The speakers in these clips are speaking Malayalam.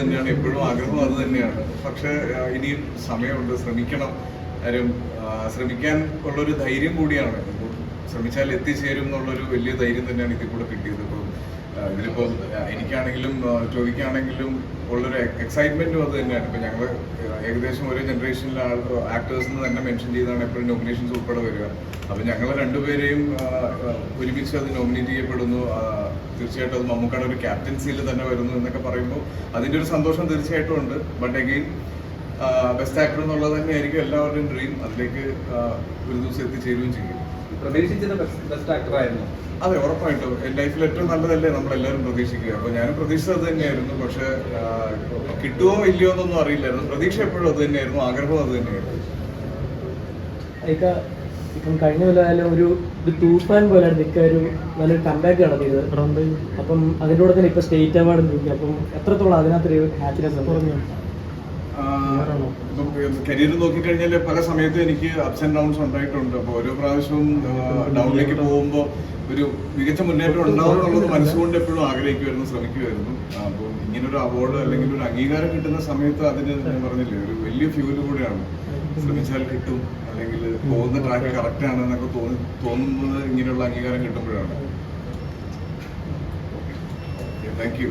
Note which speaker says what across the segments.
Speaker 1: തന്നെയാണ്. എപ്പോഴും ആഗ്രഹം അത് തന്നെയാണ്. പക്ഷെ ഇനിയും സമയമുണ്ട്. ശ്രമിക്കണം. കാര്യം ശ്രമിക്കാൻ ഉള്ളൊരു ധൈര്യം കൂടിയാണ്. ശ്രമിച്ചാൽ എത്തിച്ചേരും എന്നുള്ളൊരു വലിയ ധൈര്യം തന്നെയാണ് ഇതിൽ കൂടെ കിട്ടിയത്. ഇപ്പോൾ ഇതിലിപ്പോൾ എനിക്കാണെങ്കിലും ചോദിക്കുകയാണെങ്കിലും ഉള്ളൊരു എക്സൈറ്റ്മെന്റും അത് തന്നെയാണ്. ഇപ്പം ഞങ്ങൾ ഏകദേശം ഒരു ജനറേഷനിലെ ആൾ ആക്ടേഴ്സിന് തന്നെ മെൻഷൻ ചെയ്താണ് എപ്പോഴും നോമിനേഷൻസ് ഉൾപ്പെടെ വരിക. അപ്പം ഞങ്ങൾ രണ്ടുപേരെയും ഒരുമിച്ച് അത് നോമിനേറ്റ് ചെയ്യപ്പെടുന്നു. തീർച്ചയായിട്ടും അത് മമ്മൂക്കാടെ ഒരു ക്യാപ്റ്റൻസിയിൽ തന്നെ വരുന്നു എന്നൊക്കെ പറയുമ്പോൾ അതിന്റെ ഒരു സന്തോഷം തീർച്ചയായിട്ടും ഉണ്ട്. ബട്ട് അഗെയിൻ ബെസ്റ്റ് ആക്ടർ എന്നുള്ളത് തന്നെയായിരിക്കും എല്ലാവരുടെയും ഡ്രീം അതിലേക്ക് ഒരു ദിവസം എത്തിച്ചേരുകയും ചെയ്യും.
Speaker 2: പ്രതീക്ഷിച്ചത് ബെസ്റ്റ് ആക്ടർ ആയിരുന്നു.
Speaker 1: അതെ ഉറപ്പായിട്ടും. ലൈഫിൽ ഏറ്റവും നല്ലതല്ലേ നമ്മളെല്ലാവരും പ്രതീക്ഷിക്കുക. അപ്പൊ ഞാനും പ്രതീക്ഷിച്ചത് തന്നെയായിരുന്നു. പക്ഷെ കിട്ടുമോ ഇല്ലയോ എന്നൊന്നും അറിയില്ലായിരുന്നു. പ്രതീക്ഷ എപ്പോഴും അത് തന്നെയായിരുന്നു. ആഗ്രഹവും അത് തന്നെയായിരുന്നു.
Speaker 3: ഇപ്പം കഴിഞ്ഞ കൊല്ലം ഒരു ഒരു പോലെ പോലെയാണ് നിൽക്കുക ഒരു നല്ലൊരു കമ്പാക്ക് നടത്തിയത് അപ്പം അതിന്റെ കൂടെ തന്നെ ഇപ്പൊ സ്റ്റേറ്റ് അവാർഡ് നിൽക്കുക അപ്പം എത്രത്തോളം അതിനകത്തൊരു ഹാപ്പിനെസ്
Speaker 1: കരിയർ നോക്കിക്കഴിഞ്ഞാൽ പല സമയത്തും എനിക്ക് അപ്സ് ആൻഡ് ഡൗൺസ് ഉണ്ടായിട്ടുണ്ട്. അപ്പോൾ ഓരോ പ്രാവശ്യവും ഡൗണിലേക്ക് പോകുമ്പോൾ ഒരു മികച്ച മുന്നേറ്റം ഉണ്ടാവും എന്നുള്ളത് മനസ്സുകൊണ്ട് എപ്പോഴും ആഗ്രഹിക്കുമായിരുന്നു ശ്രമിക്കുമായിരുന്നു അപ്പോൾ ഇങ്ങനൊരു അവാർഡ് അല്ലെങ്കിൽ ഒരു അംഗീകാരം കിട്ടുന്ന സമയത്ത് അതിന് ഞാൻ പറഞ്ഞില്ലേ ഒരു വലിയ ഫ്യൂൽ കൂടെയാണ്. ശ്രമിച്ചാൽ കിട്ടും അല്ലെങ്കിൽ പോകുന്ന ട്രാക്ക് കറക്റ്റ് ആണ് എന്നൊക്കെ തോന്നി തോന്നുന്നത് ഇങ്ങനെയുള്ള അംഗീകാരം കിട്ടുമ്പോഴാണ്. താങ്ക് യു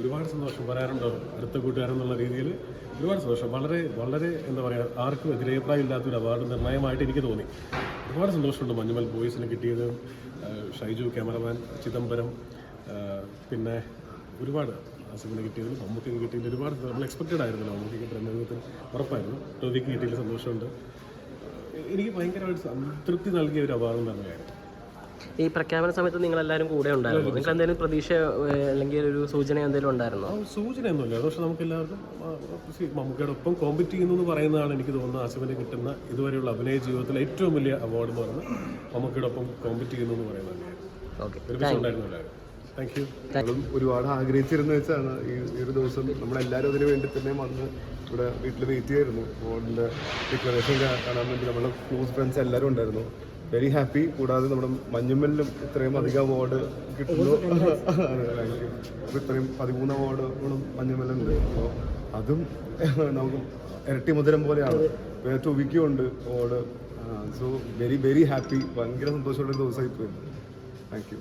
Speaker 4: ഒരുപാട് സന്തോഷം പറയാറുണ്ടോ അടുത്ത കൂട്ടുകാരെന്നുള്ള രീതിയിൽ ഒരുപാട് സന്തോഷം. വളരെ വളരെ എന്താ പറയുക ആർക്കും എതിരഭിപ്രായം ഇല്ലാത്തൊരു അവാർഡ് നിർണയമായിട്ട് എനിക്ക് തോന്നി. ഒരുപാട് സന്തോഷമുണ്ട് മഞ്ഞുമൽ ബോയ്സിന് കിട്ടിയത് ഷൈജു ക്യാമറമാൻ ചിദംബരം പിന്നെ ഒരുപാട് അസുഖം കിട്ടിയതിൽ മമ്മൂക്കിക്ക് കിട്ടിയതിൽ ഒരുപാട് നമ്മൾ എക്സ്പെക്റ്റഡ് ആയിരുന്നല്ലോ മമ്മൂക്കിക്ക് പ്രമേഹത്തിന് ഉറപ്പായിരുന്നു. ടോവിക്ക് കിട്ടിയതിൽ സന്തോഷമുണ്ട്. എനിക്ക് ഭയങ്കരമായിട്ട് സംതൃപ്തി നൽകിയ ഒരു അവാർഡ് തന്നെയായിരുന്നു.
Speaker 5: ഈ പ്രഖ്യാപന സമയത്ത് നിങ്ങൾ എല്ലാവരും കൂടെ ഉണ്ടായിരുന്നു. നിങ്ങൾക്ക് എന്തെങ്കിലും പ്രതീക്ഷ അല്ലെങ്കിൽ ഒരു സൂചന എന്തെങ്കിലും ഉണ്ടായിരുന്നോ?
Speaker 4: ആ, സൂചനയൊന്നുമില്ല. പക്ഷെ നമുക്ക് എല്ലാവർക്കും മമ്മൂക്കയുടെ ഒപ്പം കോമ്പറ്റ് ചെയ്യുന്നു എന്ന് പറയുന്നതാണ് എനിക്ക് തോന്നുന്നത് ആസിഫിന് കിട്ടുന്ന ഇതുവരെയുള്ള അഭിനയ ജീവിതത്തിലെ ഏറ്റവും വലിയ അവാർഡ് എന്ന് പറയുന്നത് മമ്മൂക്കയുടെ ഒപ്പം കോമ്പറ്റ് ചെയ്യുന്നു എന്ന് പറയുന്നത് താങ്ക് യു.
Speaker 6: ഒരുപാട് ആഗ്രഹിച്ചിരുന്ന വെച്ചാണ് ഈ ഈ ഒരു ദിവസം നമ്മളെല്ലാവരും അതിനു വേണ്ടി തന്നെ വന്ന് ഇവിടെ വീട്ടിൽ വെയിറ്റ് ചെയ്യായിരുന്നു ബോർഡിന്റെ ഡിക്ലറേഷൻ കാണാൻ വേണ്ടി നമ്മുടെ ക്ലോസ് ഫ്രണ്ട്സ് എല്ലാവരും ഉണ്ടായിരുന്നു. വെരി ഹാപ്പി കൂടാതെ നമ്മുടെ മഞ്ഞുമ്മലിലും ഇത്രയും അധികം അവാർഡ് കിട്ടുന്നു. അപ്പോൾ ഇത്രയും പതിമൂന്ന് അവാർഡുകളും മഞ്ഞുമ്മലുണ്ട്. അപ്പോൾ അതും നമുക്ക് ഇരട്ടി മുതരം പോലെയാണ്. വേറെ ഉണ്ട് award so very very happy ഭയങ്കര സന്തോഷമുള്ള ദിവസമായി പോയി താങ്ക് യു